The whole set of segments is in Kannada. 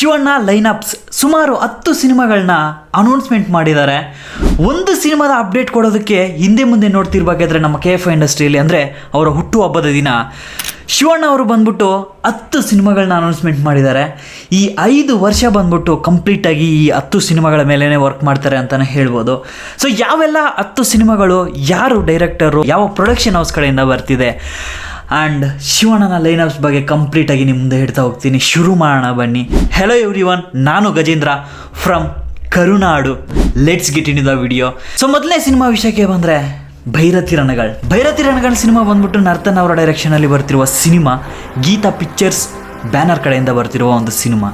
ಶಿವಣ್ಣ ಲೈನಪ್ಸ್ ಸುಮಾರು ಹತ್ತು ಸಿನಿಮಾಗಳನ್ನ ಅನೌನ್ಸ್ಮೆಂಟ್ ಮಾಡಿದ್ದಾರೆ. ಒಂದು ಸಿನಿಮಾದ ಅಪ್ಡೇಟ್ ಕೊಡೋದಕ್ಕೆ ಹಿಂದೆ ಮುಂದೆ ನೋಡ್ತಿರ್ಬೇಕಾದ್ರೆ ನಮ್ಮ ಕೆ ಎಫ್ ಇಂಡಸ್ಟ್ರಿಯಲ್ಲಿ ಅಂದರೆ ಅವರ ಹುಟ್ಟುಹಬ್ಬದ ದಿನ. ಶಿವಣ್ಣ ಅವರು ಬಂದ್ಬಿಟ್ಟು ಹತ್ತು ಸಿನಿಮಾಗಳನ್ನ ಅನೌನ್ಸ್ಮೆಂಟ್ ಮಾಡಿದ್ದಾರೆ. ಈ ಐದು ವರ್ಷ ಬಂದ್ಬಿಟ್ಟು ಕಂಪ್ಲೀಟಾಗಿ ಈ ಹತ್ತು ಸಿನಿಮಾಗಳ ಮೇಲೇ ವರ್ಕ್ ಮಾಡ್ತಾರೆ ಅಂತಲೇ ಹೇಳ್ಬೋದು. ಸೊ ಯಾವೆಲ್ಲ ಹತ್ತು ಸಿನಿಮಾಗಳು, ಯಾರು ಡೈರೆಕ್ಟರು ಯಾವ ಪ್ರೊಡಕ್ಷನ್ ಹೌಸ್ ಕಡೆಯಿಂದ ಬರ್ತಿದೆ? ಆ್ಯಂಡ್ ಶಿವಣ್ಣನ ಲೈನಪ್ಸ್ ಬಗ್ಗೆ ಕಂಪ್ಲೀಟಾಗಿ ನಿಮ್ಮ ಮುಂದೆ ಹೇಳ್ತಾ ಹೋಗ್ತೀನಿ. ಶುರು ಮಾಡೋಣ ಬನ್ನಿ. ಹೆಲೋ ಎವ್ರಿ ಒನ್ ನಾನು Gajendra from Karunadu. Let's get in the video so ಮೊದಲನೇ ಸಿನಿಮಾ ವಿಷಯಕ್ಕೆ ಬಂದರೆ ಭೈರತಿ ರಣಗಳ್ ಭೈರತಿ ರಣಗಳ್ ಸಿನಿಮಾ ಬಂದ್ಬಿಟ್ಟು ನರ್ತನ್ ಅವರ ಡೈರೆಕ್ಷನಲ್ಲಿ ಬರ್ತಿರುವ ಸಿನಿಮಾ ಗೀತಾ ಪಿಕ್ಚರ್ಸ್ ಬ್ಯಾನರ್ ಕಡೆಯಿಂದ ಬರ್ತಿರುವ ಒಂದು ಸಿನಿಮಾ.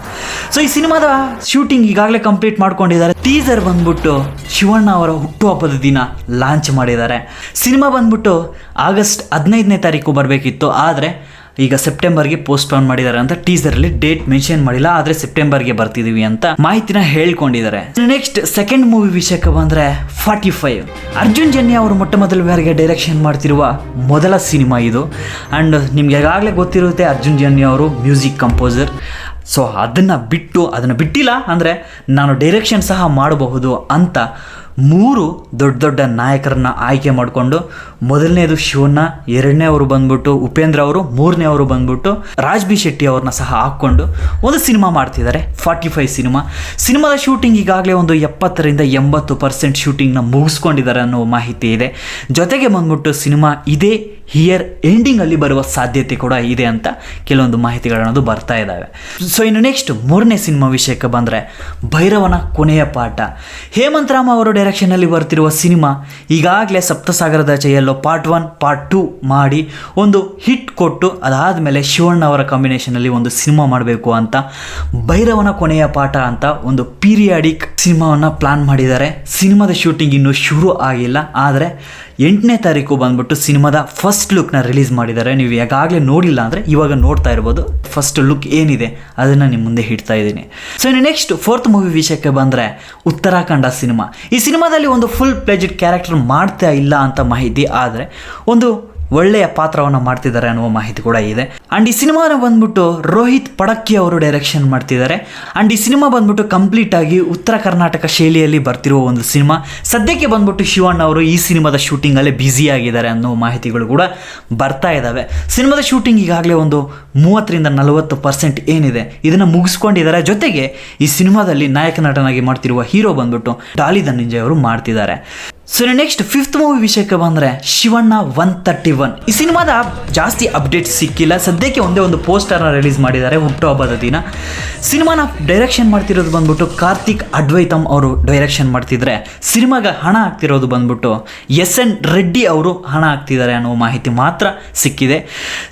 ಸೊ ಈ ಸಿನಿಮಾದ ಶೂಟಿಂಗ್ ಈಗಾಗಲೇ ಕಂಪ್ಲೀಟ್ ಮಾಡ್ಕೊಂಡಿದ್ದಾರೆ. ಟೀಸರ್ ಬಂದ್ಬಿಟ್ಟು ಶಿವಣ್ಣ ಅವರ ಹುಟ್ಟುಹಬ್ಬದ ದಿನ ಲಾಂಚ್ ಮಾಡಿದ್ದಾರೆ. ಸಿನಿಮಾ ಬಂದ್ಬಿಟ್ಟು ಆಗಸ್ಟ್ ಹದಿನೈದನೇ ತಾರೀಕು ಬರಬೇಕಿತ್ತು. ಆದರೆ ಈಗ ಸೆಪ್ಟೆಂಬರ್ಗೆ ಪೋಸ್ಟ್ಪೋನ್ ಮಾಡಿದ್ದಾರೆ ಅಂತ ಟೀಸರಲ್ಲಿ ಡೇಟ್ ಮೆನ್ಷನ್ ಮಾಡಿಲ್ಲ, ಆದರೆ ಸೆಪ್ಟೆಂಬರ್ಗೆ ಬರ್ತಿದೀವಿ ಅಂತ ಮಾಹಿತಿನ ಹೇಳ್ಕೊಂಡಿದ್ದಾರೆ. ನೆಕ್ಸ್ಟ್ ಸೆಕೆಂಡ್ ಮೂವಿ ವಿಷಯಕ್ಕೆ ಬಂದ್ರೆ ಫಾರ್ಟಿ ಫೈವ್ ಅರ್ಜುನ್ ಜನ್ಯ ಅವರು ಮೊಟ್ಟ ಮೊದಲ ಬಾರಿಗೆ ಡೈರೆಕ್ಷನ್ ಮಾಡ್ತಿರುವ ಮೊದಲ ಸಿನಿಮಾ ಇದು. ಆ್ಯಂಡ್ ನಿಮ್ಗೆ ಈಗಾಗಲೇ ಗೊತ್ತಿರುತ್ತೆ ಅರ್ಜುನ್ ಜನ್ಯ ಅವರು ಮ್ಯೂಸಿಕ್ ಕಂಪೋಸರ್ ಸೊ ಅದನ್ನು ಬಿಟ್ಟು, ಅದನ್ನು ಬಿಟ್ಟಿಲ್ಲ ಅಂದರೆ ನಾನು ಡೈರೆಕ್ಷನ್ ಸಹ ಮಾಡಬಹುದು ಅಂತ ಮೂರು ದೊಡ್ಡ ದೊಡ್ಡ ನಾಯಕರನ್ನ ಆಯ್ಕೆ ಮಾಡಿಕೊಂಡು ಮೊದಲನೇದು ಶಿವಣ್ಣ, ಎರಡನೇ ಅವರು ಬಂದ್ಬಿಟ್ಟು ಉಪೇಂದ್ರ ಅವರು, ಮೂರನೇ ಅವರು ಬಂದ್ಬಿಟ್ಟು ರಾಜ್ ಬಿ ಶೆಟ್ಟಿ ಅವ್ರನ್ನ ಸಹ ಹಾಕ್ಕೊಂಡು ಒಂದು ಸಿನಿಮಾ ಮಾಡ್ತಿದ್ದಾರೆ ಫಾರ್ಟಿ ಫೈವ್ ಸಿನಿಮಾ. ಸಿನಿಮಾದ ಶೂಟಿಂಗ್ ಈಗಾಗಲೇ ಒಂದು ಎಪ್ಪತ್ತರಿಂದ ಎಂಬತ್ತು ಪರ್ಸೆಂಟ್ ಶೂಟಿಂಗ್ನ ಮುಗಿಸ್ಕೊಂಡಿದ್ದಾರೆ ಅನ್ನೋ ಮಾಹಿತಿ ಇದೆ. ಜೊತೆಗೆ ಬಂದ್ಬಿಟ್ಟು ಸಿನಿಮಾ ಇದೇ ಹಿಯರ್ ಎಂಡಿಂಗಲ್ಲಿ ಬರುವ ಸಾಧ್ಯತೆ ಕೂಡ ಇದೆ ಅಂತ ಕೆಲವೊಂದು ಮಾಹಿತಿಗಳನ್ನೋದು ಬರ್ತಾ ಇದ್ದಾವೆ ಸೊ ಇನ್ನು ನೆಕ್ಸ್ಟ್ ಮೂರನೇ ಸಿನಿಮಾ ವಿಷಯಕ್ಕೆ ಬಂದರೆ ಭೈರವನ ಕೊನೆಯ ಪಾಠ. ಹೇಮಂತ್ ರಾಮ್ ಅವರ ಡೈರೆಕ್ಷನಲ್ಲಿ ಬರ್ತಿರುವ ಸಿನಿಮಾ ಈಗಾಗಲೇ ಸಪ್ತಸಾಗರದ ಜೈಯಲ್ಲೋ ಪಾರ್ಟ್ ಒನ್ ಪಾರ್ಟ್ ಟೂ ಮಾಡಿ ಒಂದು ಹಿಟ್ ಕೊಟ್ಟು ಅದಾದ ಮೇಲೆ ಶಿವಣ್ಣ ಅವರ ಕಾಂಬಿನೇಷನಲ್ಲಿ ಒಂದು ಸಿನಿಮಾ ಮಾಡಬೇಕು ಅಂತ ಭೈರವನ ಕೊನೆಯ ಪಾಠ ಅಂತ ಒಂದು ಪೀರಿಯಾಡಿಕ್ ಸಿನಿಮಾವನ್ನು ಪ್ಲಾನ್ ಮಾಡಿದ್ದಾರೆ. ಸಿನಿಮಾದ ಶೂಟಿಂಗ್ ಇನ್ನೂ ಶುರು ಆಗಿಲ್ಲ, ಆದರೆ ಎಂಟನೇ ತಾರೀಕು ಬಂದ್ಬಿಟ್ಟು ಸಿನಿಮಾದ ಫಸ್ಟ್ ಲುಕ್ನ ರಿಲೀಸ್ ಮಾಡಿದ್ದಾರೆ. ನೀವು ಯಾವಾಗಲೇ ನೋಡಿಲ್ಲ ಅಂದರೆ ಇವಾಗ ನೋಡ್ತಾ ಇರ್ಬೋದು. ಫಸ್ಟ್ ಲುಕ್ ಏನಿದೆ ಅದನ್ನು ನಿಮ್ಮ ಮುಂದೆ ಹಿಡ್ತಾ ಇದ್ದೀನಿ. ಸೊ ಇನ್ನು ನೆಕ್ಸ್ಟ್ ಫೋರ್ತ್ ಮೂವಿ ವಿಷಯಕ್ಕೆ ಬಂದರೆ ಉತ್ತರಾಖಂಡ ಸಿನಿಮಾ ಈ ಸಿನಿಮಾದಲ್ಲಿ ಒಂದು ಫುಲ್ ಪ್ಲೇಜೆಡ್ ಕ್ಯಾರೆಕ್ಟರ್ ಮಾಡ್ತಾ ಇಲ್ಲ ಅಂತ ಮಾಹಿತಿ, ಆದರೆ ಒಂದು ಒಳ್ಳೆಯ ಪಾತ್ರವನ್ನು ಮಾಡ್ತಿದ್ದಾರೆ ಅನ್ನುವ ಮಾಹಿತಿ ಕೂಡ ಇದೆ. ಅಂಡ್ ಈ ಸಿನಿಮಾನ ಬಂದ್ಬಿಟ್ಟು ರೋಹಿತ್ ಪಡಕ್ಕಿ ಅವರು ಡೈರೆಕ್ಷನ್ ಮಾಡ್ತಿದ್ದಾರೆ. ಅಂಡ್ ಈ ಸಿನಿಮಾ ಬಂದ್ಬಿಟ್ಟು ಕಂಪ್ಲೀಟ್ ಆಗಿ ಉತ್ತರ ಕರ್ನಾಟಕ ಶೈಲಿಯಲ್ಲಿ ಬರ್ತಿರುವ ಒಂದು ಸಿನಿಮಾ. ಸದ್ಯಕ್ಕೆ ಬಂದ್ಬಿಟ್ಟು ಶಿವಣ್ಣ ಅವರು ಈ ಸಿನಿಮಾದ ಶೂಟಿಂಗಲ್ಲೇ ಬ್ಯುಸಿ ಆಗಿದ್ದಾರೆ ಅನ್ನೋ ಮಾಹಿತಿಗಳು ಕೂಡ ಬರ್ತಾ ಇದ್ದಾವೆ ಸಿನಿಮಾದ ಶೂಟಿಂಗ್ ಈಗಾಗಲೇ ಒಂದು ಮೂವತ್ತರಿಂದ ನಲವತ್ತು ಪರ್ಸೆಂಟ್ ಏನಿದೆ. ಇದನ್ನು ಮುಗಿಸ್ಕೊಂಡಿದ್ದಾರೆ. ಜೊತೆಗೆ ಈ ಸಿನಿಮಾದಲ್ಲಿ ನಾಯಕ ನಟನಾಗಿ ಮಾಡ್ತಿರುವ ಹೀರೋ ಬಂದ್ಬಿಟ್ಟು ಡಾಲಿ ಧನಂಜಯ ಅವರು ಮಾಡ್ತಿದ್ದಾರೆ. ಸೊ ನೆಕ್ಸ್ಟ್ ಫಿಫ್ತ್ ಮೂವಿ ವಿಷಯಕ್ಕೆ ಬಂದರೆ ಶಿವಣ್ಣ ಒನ್ ತರ್ಟಿ ಒನ್ ಈ ಸಿನಿಮಾದ ಜಾಸ್ತಿ ಅಪ್ಡೇಟ್ ಸಿಕ್ಕಿಲ್ಲ. ಸದ್ಯಕ್ಕೆ ಒಂದೇ ಒಂದು ಪೋಸ್ಟರ್ನ ರಿಲೀಸ್ ಮಾಡಿದ್ದಾರೆ ಹುಟ್ಟುಹಬ್ಬದ ದಿನ. ಸಿನಿಮಾನ ಡೈರೆಕ್ಷನ್ ಮಾಡ್ತಿರೋದು ಬಂದ್ಬಿಟ್ಟು ಕಾರ್ತಿಕ್ ಅಡ್ವೈತಮ್ ಅವರು ಡೈರೆಕ್ಷನ್ ಮಾಡ್ತಿದ್ರೆ. ಸಿನಿಮಾಗೆ ಹಣ ಆಗ್ತಿರೋದು ಬಂದ್ಬಿಟ್ಟು ಎಸ್ ಎನ್ ರೆಡ್ಡಿ ಅವರು ಹಣ ಆಗ್ತಿದ್ದಾರೆ ಅನ್ನೋ ಮಾಹಿತಿ ಮಾತ್ರ ಸಿಕ್ಕಿದೆ.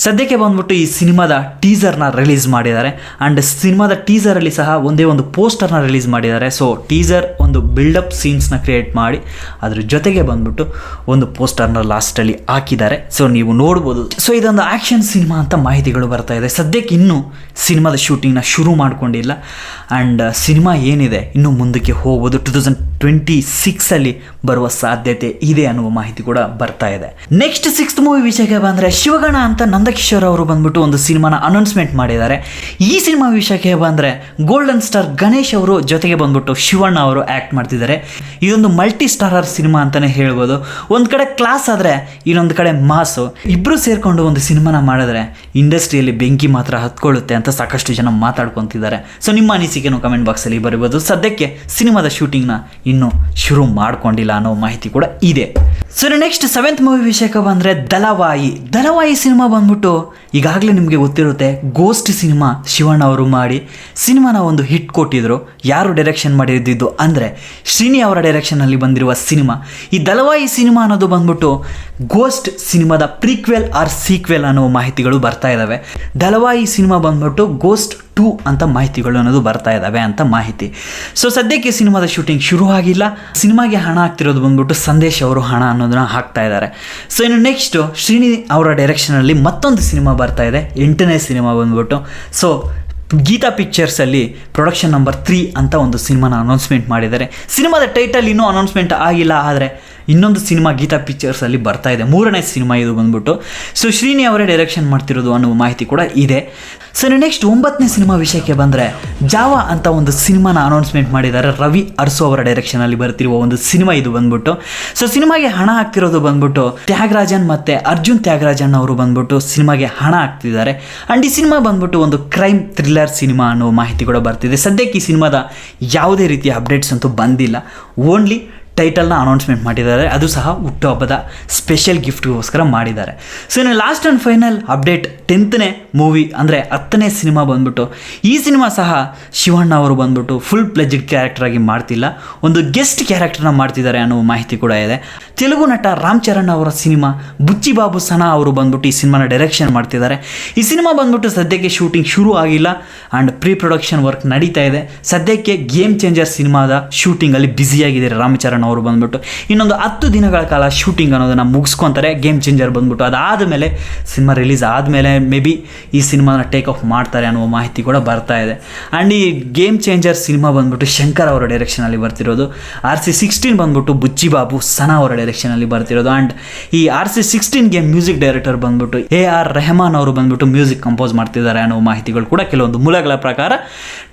ಸದ್ಯಕ್ಕೆ ಬಂದ್ಬಿಟ್ಟು ಈ ಸಿನಿಮಾದ ಟೀಸರ್ನ ರಿಲೀಸ್ ಮಾಡಿದ್ದಾರೆ. ಆ್ಯಂಡ್ ಸಿನಿಮಾದ ಟೀಸರಲ್ಲಿ ಸಹ ಒಂದೇ ಒಂದು ಪೋಸ್ಟರ್ನ ರಿಲೀಸ್ ಮಾಡಿದ್ದಾರೆ. ಸೊ ಟೀಸರ್ ಒಂದು ಬಿಲ್ಡಪ್ ಸೀನ್ಸ್ನ ಕ್ರಿಯೇಟ್ ಮಾಡಿ. ಅದ್ರ ಜೊತೆಗೆ ಬಂದ್ಬಿಟ್ಟು ಒಂದು ಪೋಸ್ಟರ್ನ ಲಾಸ್ಟಲ್ಲಿ ಹಾಕಿದ್ದಾರೆ. ಸೊ ನೀವು ನೋಡ್ಬೋದು. ಸೊ ಇದೊಂದು ಆ್ಯಕ್ಷನ್ ಸಿನಿಮಾ ಅಂತ ಮಾಹಿತಿಗಳು ಬರ್ತಾ ಇದೆ. ಸದ್ಯಕ್ಕೆ ಇನ್ನೂ ಸಿನಿಮಾದ ಶೂಟಿಂಗ್ನ ಶುರು ಮಾಡಿಕೊಂಡಿಲ್ಲ. ಆ್ಯಂಡ್ ಸಿನಿಮಾ ಏನಿದೆ ಇನ್ನೂ ಮುಂದಕ್ಕೆ ಹೋಗ್ಬೋದು. ಟು ತೌಸಂಡ್ ಟ್ವೆಂಟಿ ಸಿಕ್ಸಲ್ಲಿ ಬರುವ ಸಾಧ್ಯತೆ ಇದೆ ಅನ್ನುವ ಮಾಹಿತಿ ಕೂಡ ಬರ್ತಾ ಇದೆ. ನೆಕ್ಸ್ಟ್ ಸಿಕ್ಸ್ತ್ ಮೂವಿ ವಿಷಯಕ್ಕೆ ಬಂದರೆ ಶಿವಗಣ ಅಂತ ನಂದಕಿಶೋರ್ ಅವರು ಬಂದ್ಬಿಟ್ಟು ಒಂದು ಸಿನಿಮಾನ ಅನೌನ್ಸ್ಮೆಂಟ್ ಮಾಡಿದ್ದಾರೆ. ಈ ಸಿನಿಮಾ ವಿಷಯಕ್ಕೆ ಬಂದರೆ ಗೋಲ್ಡನ್ ಸ್ಟಾರ್ ಗಣೇಶ್ ಅವರು ಜೊತೆಗೆ ಬಂದ್ಬಿಟ್ಟು ಶಿವಣ್ಣ ಅವರು ಆ್ಯಕ್ಟ್ ಮಾಡ್ತಿದ್ದಾರೆ. ಇದೊಂದು ಮಲ್ಟಿ ಸ್ಟಾರರ್ ಸಿನಿಮಾ ಅಂತಾನೆ ಹೇಳ್ಬೋದು. ಒಂದು ಕಡೆ ಕ್ಲಾಸ್ ಆದ್ರೆ ಇನ್ನೊಂದು ಕಡೆ ಮಾಸು ಇಬ್ಬರು ಸೇರಿಕೊಂಡು ಒಂದು ಸಿನಿಮಾನ ಮಾಡಿದ್ರೆ ಇಂಡಸ್ಟ್ರಿಯಲ್ಲಿ ಬೆಂಕಿ ಮಾತ್ರ ಹತ್ಕೊಳ್ಳುತ್ತೆ ಅಂತ ಸಾಕಷ್ಟು ಜನ ಮಾತಾಡ್ಕೊತಿದ್ದಾರೆ. ಸೊ ನಿಮ್ಮ ಅನಿಸಿಕೆನು ಕಮೆಂಟ್ ಬಾಕ್ಸಲ್ಲಿ ಬರಿಬೋದು. ಸದ್ಯಕ್ಕೆ ಸಿನಿಮಾದ ಶೂಟಿಂಗ್ನ ಇನ್ನೂ ಶುರು ಮಾಡ್ಕೊಂಡಿಲ್ಲ ಅನ್ನೋ ಮಾಹಿತಿ ಕೂಡ ಇದೆ. ಸೊ ನೆಕ್ಸ್ಟ್ ಸೆವೆಂತ್ ಮೂವಿ ವಿಷಯಕ್ಕೆ ಬಂದರೆ ದಲವಾಯಿ. ದಲವಾಯಿ ಸಿನಿಮಾ ಬಂದ್ಬಿಟ್ಟು ಈಗಾಗಲೇ ನಿಮಗೆ ಗೊತ್ತಿರುತ್ತೆ ಗೋಸ್ಟ್ ಸಿನಿಮಾ ಶಿವಣ್ಣ ಅವರು ಮಾಡಿ ಸಿನಿಮಾನ ಒಂದು ಹಿಟ್ ಕೊಟ್ಟಿದ್ರು. ಯಾರು ಡೈರೆಕ್ಷನ್ ಮಾಡಿದ್ದಿದ್ದು ಅಂದರೆ ಶ್ರೀನಿ ಅವರ ಡೈರೆಕ್ಷನಲ್ಲಿ ಬಂದಿರುವ ಸಿನಿಮಾ ಈ ದಲವಾಯಿ ಸಿನಿಮಾ ಅನ್ನೋದು ಬಂದ್ಬಿಟ್ಟು ಗೋಸ್ಟ್ ಸಿನಿಮಾದ ಪ್ರೀಕ್ವೆಲ್ ಆರ್ ಸೀಕ್ವೆಲ್ ಅನ್ನೋ ಮಾಹಿತಿಗಳು ಬರ್ತಾ ಇದ್ದಾವೆ ದಲವಾಯಿ ಸಿನಿಮಾ ಬಂದ್ಬಿಟ್ಟು ಗೋಸ್ಟ್ ಟೂ ಅಂತ ಮಾಹಿತಿಗಳು ಅನ್ನೋದು ಬರ್ತಾ ಇದ್ದಾವೆ ಅಂತ ಮಾಹಿತಿ. ಸೊ ಸದ್ಯಕ್ಕೆ ಸಿನಿಮಾದ ಶೂಟಿಂಗ್ ಶುರು ಆಗಿಲ್ಲ. ಸಿನಿಮಾಗೆ ಹಣ ಆಗ್ತಿರೋದು ಬಂದ್ಬಿಟ್ಟು ಸಂದೇಶ್ ಅವರು ಹಣ ಅನ್ನೋದನ್ನ ಹಾಕ್ತಾ ಇದ್ದಾರೆ ಸೊ ಇನ್ನು ನೆಕ್ಸ್ಟು ಶ್ರೀನಿ ಅವರ ಡೈರೆಕ್ಷನಲ್ಲಿ ಮತ್ತೊಂದು ಸಿನಿಮಾ ಬರ್ತಾ ಇದೆ. ಎಂಟನೇ ಸಿನಿಮಾ ಬಂದ್ಬಿಟ್ಟು. ಸೊ ಗೀತಾ ಪಿಕ್ಚರ್ಸಲ್ಲಿ ಪ್ರೊಡಕ್ಷನ್ ನಂಬರ್ ತ್ರೀ ಅಂತ ಒಂದು ಸಿನಿಮಾನ ಅನೌನ್ಸ್ಮೆಂಟ್ ಮಾಡಿದ್ದಾರೆ. ಸಿನಿಮಾದ ಟೈಟಲ್ ಇನ್ನೂ ಅನೌನ್ಸ್ಮೆಂಟ್ ಆಗಿಲ್ಲ, ಆದರೆ ಇನ್ನೊಂದು ಸಿನಿಮಾ ಗೀತಾ ಪಿಕ್ಚರ್ಸಲ್ಲಿ ಬರ್ತಾ ಇದೆ. ಮೂರನೇ ಸಿನಿಮಾ ಇದು ಬಂದ್ಬಿಟ್ಟು. ಸೊ ಶ್ರೀನಿ ಅವರೇ ಡೈರೆಕ್ಷನ್ ಮಾಡ್ತಿರೋದು ಅನ್ನುವ ಮಾಹಿತಿ ಕೂಡ ಇದೆ. ಸೊ ನೆಕ್ಸ್ಟ್ ಒಂಬತ್ತನೇ ಸಿನಿಮಾ ವಿಷಯಕ್ಕೆ ಬಂದರೆ ಜಾವಾ ಅಂತ ಒಂದು ಸಿನಿಮಾನ ಅನೌನ್ಸ್ಮೆಂಟ್ ಮಾಡಿದ್ದಾರೆ. ರವಿ ಅರ್ಸು ಅವರ ಡೈರೆಕ್ಷನಲ್ಲಿ ಬರ್ತಿರುವ ಒಂದು ಸಿನಿಮಾ ಇದು ಬಂದ್ಬಿಟ್ಟು. ಸೊ ಸಿನಿಮಾಗೆ ಹಣ ಹಾಕ್ತಿರೋದು ಬಂದ್ಬಿಟ್ಟು ತ್ಯಾಗರಾಜನ್ ಮತ್ತು ಅರ್ಜುನ್ ತ್ಯಾಗರಾಜನ್ ಅವರು ಬಂದ್ಬಿಟ್ಟು ಸಿನಿಮಾಗೆ ಹಣ ಹಾಕ್ತಿದ್ದಾರೆ. ಆ್ಯಂಡ್ ಈ ಸಿನಿಮಾ ಬಂದ್ಬಿಟ್ಟು ಒಂದು ಕ್ರೈಮ್ ಥ್ರಿಲ್ಲರ್ ಸಿನಿಮಾ ಅನ್ನೋ ಮಾಹಿತಿ ಕೂಡ ಬರ್ತಿದೆ. ಸದ್ಯಕ್ಕೆ ಈ ಸಿನಿಮಾದ ಯಾವುದೇ ರೀತಿಯ ಅಪ್ಡೇಟ್ಸ್ ಅಂತೂ ಬಂದಿಲ್ಲ. ಓನ್ಲಿ ಟೈಟಲ್ನ ಅನೌನ್ಸ್ಮೆಂಟ್ ಮಾಡಿದ್ದಾರೆ. ಅದು ಸಹ ಹುಟ್ಟುಹಬ್ಬದ ಸ್ಪೆಷಲ್ ಗಿಫ್ಟ್ಗೋಸ್ಕರ ಮಾಡಿದ್ದಾರೆ. ಸೊ ಇನ್ನು ಲಾಸ್ಟ್ ಆ್ಯಂಡ್ ಫೈನಲ್ ಅಪ್ಡೇಟ್ ಟೆಂತ್ನೇ ಮೂವಿ ಅಂದರೆ ಹತ್ತನೇ ಸಿನಿಮಾ ಬಂದ್ಬಿಟ್ಟು, ಈ ಸಿನಿಮಾ ಸಹ ಶಿವಣ್ಣ ಅವರು ಬಂದ್ಬಿಟ್ಟು ಫುಲ್ ಪ್ಲೆಜ್ಡ್ ಕ್ಯಾರೆಕ್ಟರ್ ಆಗಿ ಮಾಡ್ತಿಲ್ಲ. ಒಂದು ಗೆಸ್ಟ್ ಕ್ಯಾರೆಕ್ಟರ್ನ ಮಾಡ್ತಿದ್ದಾರೆ ಅನ್ನೋ ಮಾಹಿತಿ ಕೂಡ ಇದೆ. ತೆಲುಗು ನಟ ರಾಮ್ ಚರಣ್ ಅವರ ಸಿನಿಮಾ ಬುಚ್ಚಿ ಬಾಬು ಸನಾ ಅವರು ಬಂದ್ಬಿಟ್ಟು ಈ ಸಿನಿಮಾನ ಡೈರೆಕ್ಷನ್ ಮಾಡ್ತಿದ್ದಾರೆ. ಈ ಸಿನಿಮಾ ಬಂದ್ಬಿಟ್ಟು ಸದ್ಯಕ್ಕೆ ಶೂಟಿಂಗ್ ಶುರು ಆಗಿಲ್ಲ ಆ್ಯಂಡ್ ಪ್ರೀ ಪ್ರೊಡಕ್ಷನ್ ವರ್ಕ್ ನಡೀತಾ ಇದೆ. ಸದ್ಯಕ್ಕೆ ಗೇಮ್ ಚೇಂಜರ್ ಸಿನಿಮಾದ ಶೂಟಿಂಗಲ್ಲಿ ಬ್ಯುಸಿಯಾಗಿದ್ದಾರೆ ರಾಮಚರಣ್ ಅವರು ಬಂದ್ಬಿಟ್ಟು, ಇನ್ನೊಂದು ಹತ್ತು ದಿನಗಳ ಕಾಲ ಶೂಟಿಂಗ್ ಅನ್ನೋದನ್ನು ಮುಗಿಸ್ಕೊತಾರೆ ಗೇಮ್ ಚೇಂಜರ್ ಬಂದ್ಬಿಟ್ಟು. ಅದಾದಮೇಲೆ ಸಿನಿಮಾ ರಿಲೀಸ್ ಆದಮೇಲೆ ಮೇ ಬಿ ಈ ಸಿನಿಮಾನ ಟೇಕ್ ಆಫ್ ಮಾಡ್ತಾರೆ ಅನ್ನೋ ಮಾಹಿತಿ ಕೂಡ ಬರ್ತಾ ಇದೆ. ಆ್ಯಂಡ್ ಈ ಗೇಮ್ ಚೇಂಜರ್ ಸಿನಿಮಾ ಬಂದ್ಬಿಟ್ಟು ಶಂಕರ್ ಅವರ ಡೈರೆಕ್ಷನಲ್ಲಿ ಬರ್ತಿರೋದು. ಆರ್ ಸಿ ಸಿಕ್ಸ್ಟೀನ್ ಬಂದ್ಬಿಟ್ಟು ಬುಚ್ಚಿ ಬಾಬು ಸನಾ ಅವರ ಡೈರೆಕ್ಷನಲ್ಲಿ ಬರ್ತಿರೋದು. ಆ್ಯಂಡ್ ಈ ಆರ್ ಸಿ ಸಿಕ್ಸ್ಟೀನ್ಗೆ ಮ್ಯೂಸಿಕ್ ಡೈರೆಕ್ಟರ್ ಬಂದ್ಬಿಟ್ಟು ಎ ಆರ್ ರೆಹಮಾನ್ ಅವರು ಬಂದ್ಬಿಟ್ಟು ಮ್ಯೂಸಿಕ್ ಕಂಪೋಸ್ ಮಾಡ್ತಿದ್ದಾರೆ ಅನ್ನೋ ಮಾಹಿತಿಗಳು ಕೂಡ ಕೆಲವೊಂದು ಮೂಲಗಳ ಪ್ರಕಾರ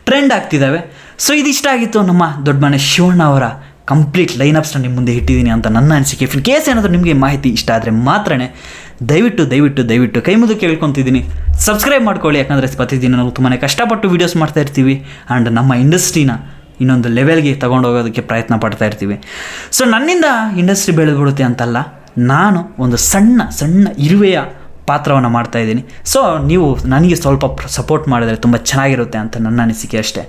ಟ್ರೆಂಡ್ ಆಗ್ತಿದ್ದಾವೆ. ಸೊ ಇದಿಷ್ಟ ಆಗಿತ್ತು ನಮ್ಮ ದೊಡ್ಡ ಮನೆ ಶಿವಣ್ಣ ಅವರ ಕಂಪ್ಲೀಟ್ ಲೈನಪ್ಸ್ನ ನಿಮ್ಮ ಮುಂದೆ ಇಟ್ಟಿದ್ದೀನಿ ಅಂತ ನನ್ನ ಅನಿಸಿಕೆ. ಇನ್ ಕೇಸ್ ಏನಾದರೂ ನಿಮಗೆ ಮಾಹಿತಿ ಇಷ್ಟ ಆದರೆ ಮಾತ್ರನೇ ದಯವಿಟ್ಟು ದಯವಿಟ್ಟು ದಯವಿಟ್ಟು ಕೈ ಮುದ್ದು ಕೇಳ್ಕೊತಿದ್ದೀನಿ ಸಬ್ಸ್ಕ್ರೈಬ್ ಮಾಡ್ಕೊಳ್ಳಿ, ಯಾಕಂದರೆ ಪ್ರತಿದಿನ ನಾವು ತುಂಬಾ ಕಷ್ಟಪಟ್ಟು ವೀಡಿಯೋಸ್ ಮಾಡ್ತಾ ಇರ್ತೀವಿ ಆ್ಯಂಡ್ ನಮ್ಮ ಇಂಡಸ್ಟ್ರಿನ ಇನ್ನೊಂದು ಲೆವೆಲ್ಗೆ ತಗೊಂಡೋಗೋದಕ್ಕೆ ಪ್ರಯತ್ನ ಪಡ್ತಾ ಇರ್ತೀವಿ. ಸೊ ನನ್ನಿಂದ ಇಂಡಸ್ಟ್ರಿ ಬೆಳೆದ್ಬಿಡುತ್ತೆ ಅಂತಲ್ಲ, ನಾನು ಒಂದು ಸಣ್ಣ ಸಣ್ಣ ಇರುವೆಯ ಪಾತ್ರವನ್ನು ಮಾಡ್ತಾ ಇದ್ದೀನಿ. ಸೊ ನೀವು ನನಗೆ ಸ್ವಲ್ಪ ಸಪೋರ್ಟ್ ಮಾಡಿದ್ರೆ ತುಂಬ ಚೆನ್ನಾಗಿರುತ್ತೆ ಅಂತ ನನ್ನ ಅನಿಸಿಕೆ ಅಷ್ಟೇ.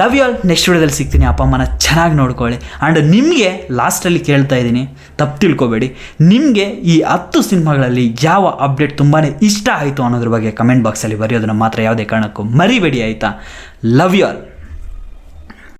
ಲವ್ ಯು ಆಲ್ ನೆಕ್ಸ್ಟ್ ವಿಡಿಯೋದಲ್ಲಿ ಸಿಗ್ತೀನಿ. ಅಪ್ಪ, ಅಮ್ಮನ ಚೆನ್ನಾಗಿ ನೋಡ್ಕೊಳ್ಳಿ. ಆ್ಯಂಡ್ ನಿಮಗೆ ಲಾಸ್ಟಲ್ಲಿ ಕೇಳ್ತಾ ಇದ್ದೀನಿ. ತಪ್ಪು ತಿಳ್ಕೊಬೇಡಿ. ನಿಮಗೆ ಈ ಹತ್ತು ಸಿನಿಮಾಗಳಲ್ಲಿ ಯಾವ ಅಪ್ಡೇಟ್ ತುಂಬಾ ಇಷ್ಟ ಆಯಿತು ಅನ್ನೋದ್ರ ಬಗ್ಗೆ ಕಮೆಂಟ್ ಬಾಕ್ಸಲ್ಲಿ ಬರೆಯೋದನ್ನು ಮಾತ್ರ ಯಾವುದೇ ಕಾರಣಕ್ಕೂ ಮರಿಬೇಡಿ, ಆಯಿತಾ? Love you all